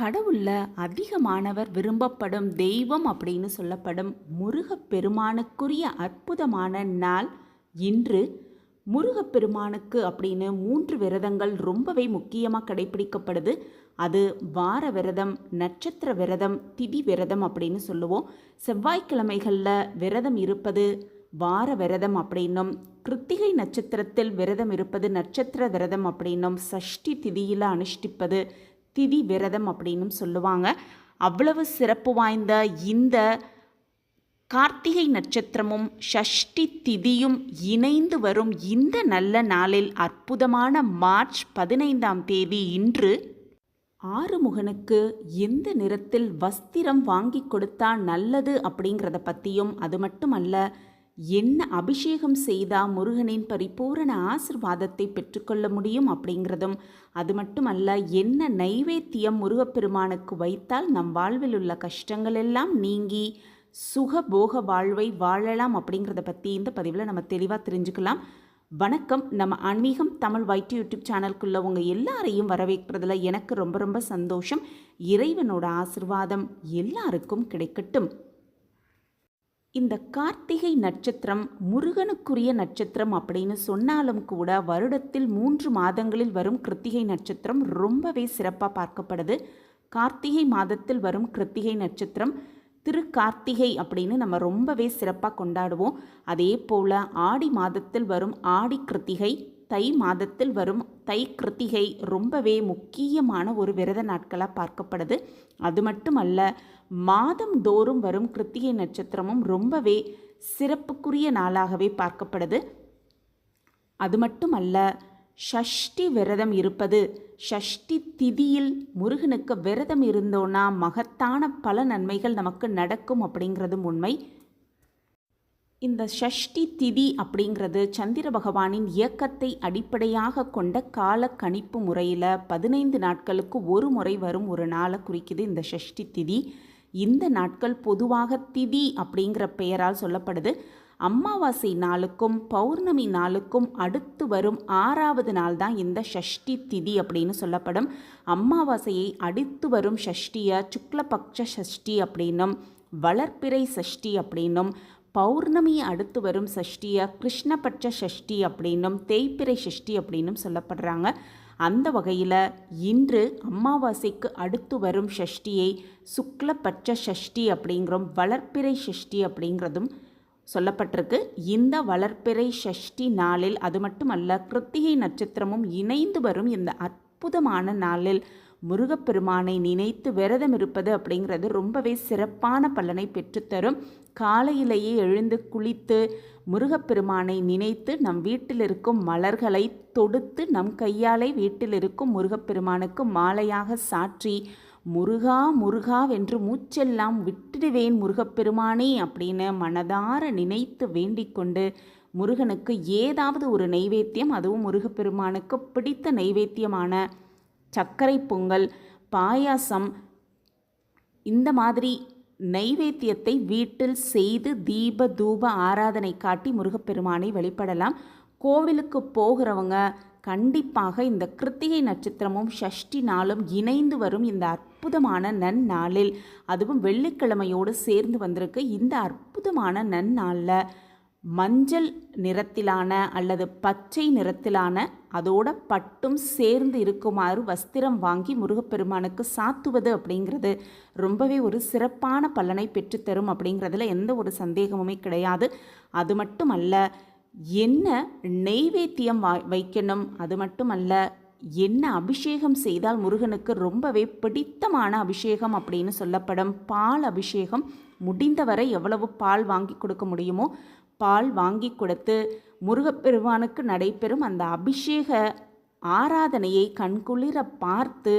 கடவுளில் அதிகமானவர் விரும்பப்படும் தெய்வம் அப்படின்னு சொல்லப்படும் முருகப்பெருமானுக்குரிய அற்புதமான நாள் இன்று. முருகப்பெருமானுக்கு அப்படின்னு மூன்று விரதங்கள் ரொம்பவே முக்கியமாக கடைபிடிக்கப்படுது அது வார விரதம் நட்சத்திர விரதம் திதி விரதம் அப்படின்னு சொல்லுவோம். செவ்வாய்க்கிழமைகளில் விரதம் இருப்பது வார விரதம் அப்படின்னும் கிருத்திகை நட்சத்திரத்தில் விரதம் இருப்பது நட்சத்திர விரதம் அப்படின்னும் சஷ்டி திதியில் அனுஷ்டிப்பது திதி விரதம் அப்படின்னும் சொல்லுவாங்க. அவ்வளவு சிறப்பு வாய்ந்த இந்த கார்த்திகை நட்சத்திரமும் ஷஷ்டி திதியும் இணைந்து வரும் இந்த நல்ல நாளில் அற்புதமான மார்ச் பதினைந்தாம் தேதி இன்று ஆறுமுகனுக்கு எந்த நிறத்தில் வஸ்திரம் வாங்கி கொடுத்தா நல்லது அப்படிங்கிறத பற்றியும் அது மட்டுமல்ல என்ன அபிஷேகம் செய்தால் முருகனின் பரிபூரண ஆசிர்வாதத்தை பெற்றுக்கொள்ள முடியும் அப்படிங்கிறதும் அது மட்டுமல்ல என்ன நைவேத்தியம் முருகப்பெருமானுக்கு வைத்தால் நம் வாழ்வில் உள்ள கஷ்டங்கள் எல்லாம் நீங்கி சுக போக வாழ்வை வாழலாம் அப்படிங்கிறத பற்றி இந்த பதிவில் நம்ம தெளிவாக தெரிஞ்சுக்கலாம். வணக்கம். நம்ம ஆன்மீகம் தமிழ் வைட்டு யூடியூப் சேனலுக்குள்ள உங்கள் எல்லாரையும் வரவேற்கிறதுல எனக்கு ரொம்ப ரொம்ப சந்தோஷம். இறைவனோட ஆசிர்வாதம் எல்லாருக்கும் கிடைக்கட்டும். இந்த கார்த்திகை நட்சத்திரம் முருகனுக்குரிய நட்சத்திரம் அப்படின்னு சொன்னாலும் கூட வருடத்தில் மூன்று மாதங்களில் வரும் கிருத்திகை நட்சத்திரம் ரொம்பவே சிறப்பாக பார்க்கப்படுது. கார்த்திகை மாதத்தில் வரும் கிருத்திகை நட்சத்திரம் திரு கார்த்திகை அப்படின்னு நம்ம ரொம்பவே சிறப்பாக கொண்டாடுவோம். அதே போல் ஆடி மாதத்தில் வரும் ஆடி கிருத்திகை தை மாதத்தில் வரும் தை கிருத்திகை ரொம்பவே முக்கியமான ஒரு விரத நாட்களாக பார்க்கப்படுது. அது மட்டுமல்ல மாதம் தோறும் வரும் கிருத்திகை நட்சத்திரமும் ரொம்பவே சிறப்புக்குரிய நாளாகவே பார்க்கப்படுது. அது மட்டுமல்ல ஷஷ்டி விரதம் இருப்பது ஷஷ்டி திதியில் முருகனுக்கு விரதம் இருந்தோன்னா மகத்தான பல நன்மைகள் நமக்கு நடக்கும் அப்படிங்கிறதும் உண்மை. இந்த ஷஷ்டி திதி அப்படிங்கிறது சந்திர பகவானின் இயக்கத்தை அடிப்படையாக கொண்ட கால கணிப்பு முறையில் பதினைந்து நாட்களுக்கு ஒரு முறை வரும் ஒரு நாளை குறிக்குது இந்த ஷஷ்டி திதி. இந்த நாட்கள் பொதுவாக திதி அப்படிங்கிற பெயரால் சொல்லப்படுது. அமாவாசை நாளுக்கும் பௌர்ணமி நாளுக்கும் அடுத்து வரும் ஆறாவது நாள் தான் இந்த ஷஷ்டி திதி அப்படின்னு சொல்லப்படும். அமாவாசையை அடுத்து வரும் ஷஷ்டியை சுக்லபக்ஷ ஷஷ்டி அப்படின்னும் வளர்ப்பிறை சஷ்டி அப்படின்னும் பௌர்ணமியை அடுத்து வரும் சஷ்டியை கிருஷ்ணபட்ச சஷ்டி அப்படின்னும் தேய்பிறை சஷ்டி அப்படின்னும் சொல்லப்படுறாங்க. அந்த வகையில் இன்று அமாவாசைக்கு அடுத்து வரும் ஷஷ்டியை சுக்லபட்ச ஷஷ்டி அப்படிங்கிறோம் வளர்ப்பிறை சஷ்டி அப்படிங்கிறதும் சொல்லப்பட்டிருக்கு. இந்த வளர்ப்பிறை சஷ்டி நாளில் அது மட்டுமல்ல கிருத்திகை நட்சத்திரமும் இணைந்து வரும் இந்த அற்புதமான நாளில் முருகப்பெருமானை நினைத்து விரதம் இருப்பது அப்படிங்கிறது ரொம்பவே சிறப்பான பலனை பெற்றுத்தரும். காலையிலேயே எழுந்து குளித்து முருகப்பெருமானை நினைத்து நம் வீட்டில் இருக்கும் மலர்களை தொடுத்து நம் கையாலே வீட்டில் இருக்கும் முருகப்பெருமானுக்கு மாலையாக சாற்றி முருகா முருகாவென்று மூச்செல்லாம் விட்டுடுவேன் முருகப்பெருமானே அப்படின்னு மனதார நினைத்து வேண்டிக்கொண்டு முருகனுக்கு ஏதாவது ஒரு நைவேத்தியம் அதுவும் முருகப்பெருமானுக்கு பிடித்த நைவேத்தியமான சர்க்கரை பொங்கல் பாயாசம் இந்த மாதிரி நைவேத்தியத்தை வீட்டில் செய்து தீப தூப ஆராதனை காட்டி முருகப்பெருமானை வழிபடலாம். கோவிலுக்கு போகிறவங்க கண்டிப்பாக இந்த கிருத்திகை நட்சத்திரமும் ஷஷ்டி நாளும் இணைந்து வரும் இந்த அற்புதமான நன்னாளில். அதுவும் வெள்ளிக்கிழமையோடு சேர்ந்து வந்திருக்கு. இந்த அற்புதமான நன்னாளில் மஞ்சள் நிறத்திலான அல்லது பச்சை நிறத்திலான அதோட பட்டும் சேர்ந்து இருக்குமாறு வஸ்திரம் வாங்கி முருகப்பெருமானுக்கு சாத்துவது அப்படிங்கிறது ரொம்பவே ஒரு சிறப்பான பலனை பெற்றுத்தரும் அப்படிங்கிறதுல எந்த ஒரு சந்தேகமுமே கிடையாது. அது மட்டுமல்ல என்ன நெய்வேத்தியம் வா வைக்கணும் அது மட்டுமல்ல என்ன அபிஷேகம் செய்தால் முருகனுக்கு ரொம்பவே பிடித்தமான அபிஷேகம் அப்படின்னு சொல்லப்படும் பால் அபிஷேகம். முடிந்தவரை எவ்வளவு பால் வாங்கி கொடுக்க முடியுமோ பால் வாங்கி கொடுத்து முருகப்பெருமானுக்கு நடைபெறும் அந்த அபிஷேக ஆராதனையை கண்குளிர பார்த்து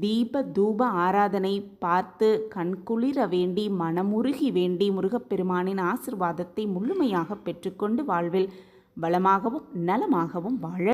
தீப தூப ஆராதனை பார்த்து கண்குளிர வேண்டி மனமுருகி வேண்டி முருகப்பெருமானின் ஆசிர்வாதத்தை முழுமையாக பெற்றுக்கொண்டு வாழ்வில் வளமாகவும் நலமாகவும் வாழ